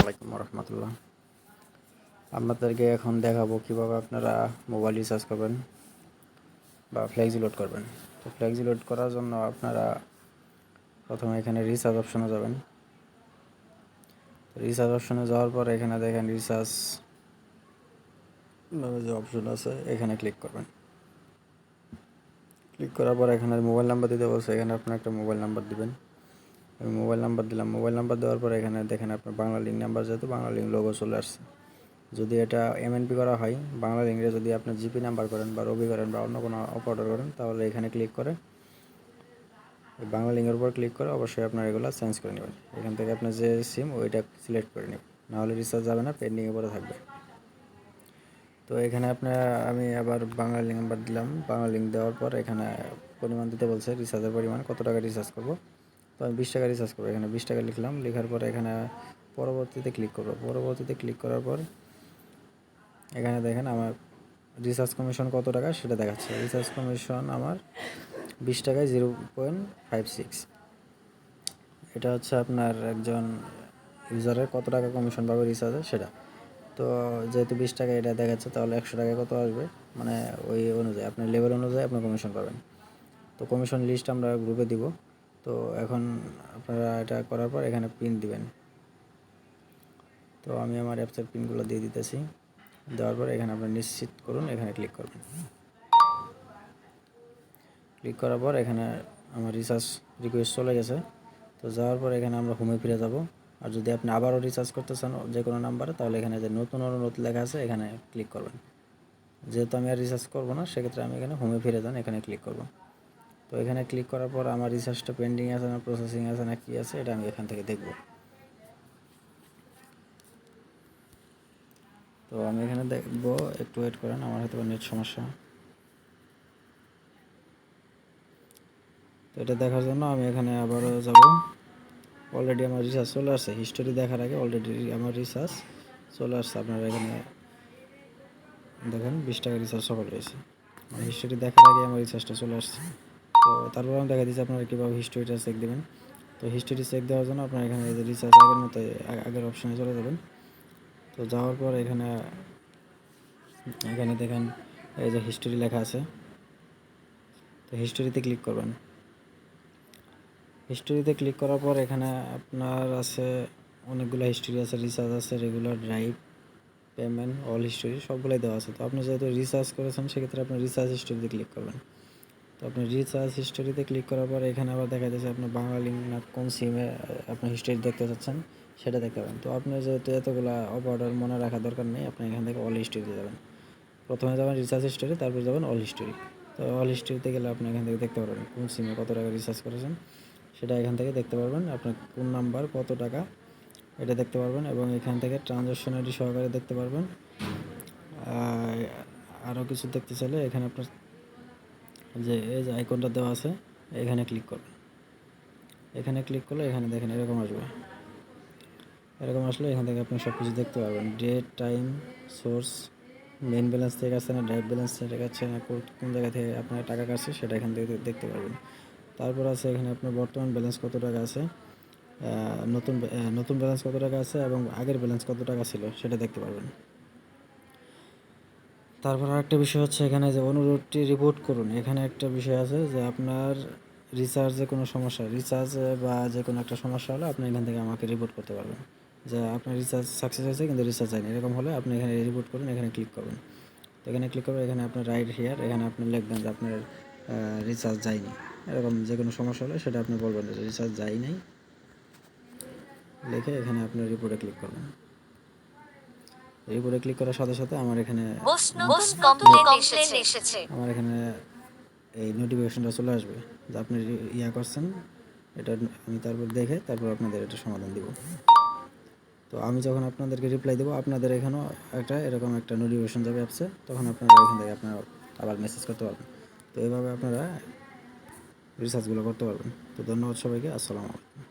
আলাইকুম রহমতুল্লাহ। আপনাদেরকে এখন দেখাবো কীভাবে আপনারা মোবাইল রিচার্জ করবেন বা ফ্লেক্সি লোড করবেন। তো ফ্লেক্সি লোড করার জন্য আপনারা প্রথমে এখানে রিচার্জ অপশনে যাবেন। রিচার্জ অপশনে যাওয়ার পর এখানে দেখেন রিচার্জ যে অপশন আছে, এখানে ক্লিক করবেন। ক্লিক করার পর এখানে মোবাইল নাম্বার দিতে বলছে, এখানে আপনার একটা মোবাইল নাম্বার দিবেন। আমি মোবাইল নাম্বার দিলাম। মোবাইল নাম্বার দেওয়ার পর এখানে দেখেন আপনার বাংলা লিঙ্ক নাম্বার যেহেতু বাংলা লিঙ্ক লোগো চলে আসছে। যদি এটা এমএনপি করা হয়, বাংলা লিঙ্কে যদি আপনি জিপি নাম্বার করেন বা রবি করেন বা অন্য কোনো অপারেটর করেন, তাহলে এখানে ক্লিক করে বাংলা লিঙ্কের উপর ক্লিক করে অবশ্যই আপনার এগুলো চেঞ্জ করে নেবেন। এখান থেকে আপনার যে সিম ওইটা সিলেক্ট করে নেবেন। নাহলে রিচার্জ যাবে না পেন্ডিংয়ে পরে থাকবে। তো এখানে আপনার আমি আবার বাংলা লিঙ্ক নাম্বার দিলাম। বাংলা লিঙ্ক দেওয়ার পর এখানে পরিমাণ দিতে বলছে রিচার্জের পরিমাণ, কত টাকা রিচার্জ করব? তো আমি বিশ টাকা রিচার্জ করব। এখানে বিশ টাকা লিখলাম। লেখার পর এখানে পরবর্তীতে ক্লিক করব। পরবর্তীতে ক্লিক করার পর এখানে দেখেন আমার রিচার্জ কমিশন কত টাকা সেটা দেখাচ্ছে। রিচার্জ কমিশন আমার বিশ টাকায় জিরো পয়েন্ট ফাইভ সিক্স এটা হচ্ছে আপনার একজন ইউজারের কত টাকা কমিশন পাবে রিচার্জে সেটা। তো যেহেতু বিশ টাকা এটা দেখাচ্ছে, তাহলে একশো টাকা কত আসবে? মানে ওই অনুযায়ী, আপনার লেভেল অনুযায়ী আপনার কমিশন পাবেন। তো কমিশন লিস্ট আমরা গ্রুপে দিব। তো এখন আপনারা এটা করার পর এখানে পিন দিবেন। তো আমি আমার অ্যাপসের পিনগুলো দিয়ে দিতেছি। দেওয়ার পর এখানে আপনারা নিশ্চিত করুন এখানে ক্লিক করবেন। ক্লিক করার পর এখানে আমার রিচার্জ রিকোয়েস্ট চলে গেছে। তো যাওয়ার পর এখানে আমরা হোমে ফিরে যাব। আর যদি আপনি আবারও রিচার্জ করতে চান যে কোনো নাম্বারে তাহলে এখানে যে নতুন অনুরোধ লেখা আছে, এখানে ক্লিক করবেন। যেহেতু আমি আর রিচার্জ করব না, সেক্ষেত্রে আমি এখানে হোমে ফিরে যান, এখানে ক্লিক করব। তো এখানে ক্লিক করার পর আমার রিচার্জটা পেন্ডিং আছে না প্রসেসিং আছে, না কী আছে, এটা আমি এখান থেকে দেখব। তো আমি এখানে দেখব, একটু ওয়েট করেন, আমার হয়তো নেট সমস্যা। তো এটা দেখার জন্য আমি এখানে আবারও যাব। অলরেডি আমার রিচার্জ চলে আসছে হিস্টোরি দেখার আগে অলরেডি আমার রিচার্জ চলে আসছে, আপনারা এখানে দেখেন, বিশ টাকা রিচার্জ সফল হয়েছে। হিস্টোরি দেখার আগে আমার রিচার্জটা চলে আসছে। তো তারপর আমি দেখা দিচ্ছি আপনারা কীভাবে হিস্টোরিটা চেক দেবেন। তো হিস্টোরি চেক দেওয়ার জন্য আপনার এখানে যে রিচার্জ আগের মতো আগের অপশানে চলে যাবেন। তো যাওয়ার পর এখানে এখানে দেখেন এই যে হিস্টোরি লেখা আছে। তো হিস্টোরিতে ক্লিক করবেন। হিস্টোরিতে ক্লিক করার পর এখানে আপনার আছে অনেকগুলো হিস্টোরি আছে রিচার্জ আছে regular drive payment all history সবগুলোই দেওয়া আছে। তো আপনি যেহেতু রিচার্জ করেছেন, সেক্ষেত্রে আপনি রিচার্জ হিস্টোরিতে ক্লিক করবেন। তো আপনি রিচার্জ হিস্টোরিতে ক্লিক করার পর এখানে আবার দেখা যাচ্ছে আপনার বাংলা লিঙ্ক না কোন সিমে আপনি হিস্টোরি দেখতে চাচ্ছেন, সেটা দেখতে পাবেন তো আপনি যেহেতু এতগুলো অপারেটর মনে রাখা দরকার নেই, আপনি এখান থেকে অল হিস্টোরিতে যাবেন। প্রথমে যাবেন রিচার্জ হিস্টোরি তারপর যাবেন অল হিস্টোরি তো অল হিস্টোরিতে গেলে আপনি এখান থেকে দেখতে পারবেন কোন সিমে কত টাকা রিচার্জ করেছেন, সেটা এখান থেকে দেখতে পারবেন। আপনার কোন নাম্বার কত টাকা, এটা দেখতে পারবেন এবং এখান থেকে ট্রানজ্যাকশন আইডি সহকারে দেখতে পারবেন। আরও কিছু দেখতে চাইলে এখানে আপনার যে এই যে আইকনটা দেওয়া আছে, এখানে ক্লিক করবেন এখানে ক্লিক করলে এখানে দেখেন এরকম আসবে। এরকম আসলে এখান থেকে আপনি সব কিছু দেখতে পাবেন date time source main balance থেকে আসছে না ড্রাইভ ব্যালেন্স থেকে আছে না, কোন জায়গা থেকে আপনার টাকা কাটছে সেটা এখান থেকে দেখতে পারবেন। তারপর আছে এখানে আপনার বর্তমান ব্যালেন্স কত টাকা আছে নতুন নতুন ব্যালেন্স কত টাকা আছে এবং আগের ব্যালেন্স কত টাকা ছিল সেটা দেখতে পারবেন। তারপর আরেকটা বিষয় হচ্ছে এখানে যে অনুরোধটি রিপোর্ট করুন। এখানে একটা বিষয় আছে যে আপনার রিচার্জে কোনো সমস্যা রিচার্জ বা যে কোনো একটা সমস্যা হলে আপনি এখান থেকে আমাকে রিপোর্ট করতে পারবেন। যে আপনার রিচার্জ সাকসেস হয়েছে কিন্তু রিচার্জ হয়নি। এরকম হলে আপনি এখানে রিপোর্ট করুন, এখানে ক্লিক করবেন তো এখানে ক্লিক করবেন, এখানে আপনার রাইট হেয়ার এখানে আপনি লিখবেন যে আপনার রিচার্জ যায়নি। এরকম যে কোনো সমস্যা হলে সেটা আপনি বলবেন যে রিচার্জ যাই নাই। লিখে এখানে আপনার রিপোর্টে ক্লিক করবেন। রিপোর্টে ক্লিক করার সাথে সাথে আমার এখানে আমার এখানে এই নোটিফিকেশনটা চলে আসবে। যে আপনি ইয়া করছেন এটা আমি তারপর দেখে তারপর আপনাদের এটা সমাধান দিব। তো আমি যখন আপনাদেরকে রিপ্লাই দেবো আপনাদের এখানেও একটা এরকম একটা নোটিফিকেশন যাবে অ্যাপসে তখন আপনারা এখান থেকে আপনারা আবার মেসেজ করতে পারবেন। তো এইভাবে আপনারা রিসার্চগুলো করতে পারবেন। তো ধন্যবাদ সবাইকে আসসালামু আলাইকুম।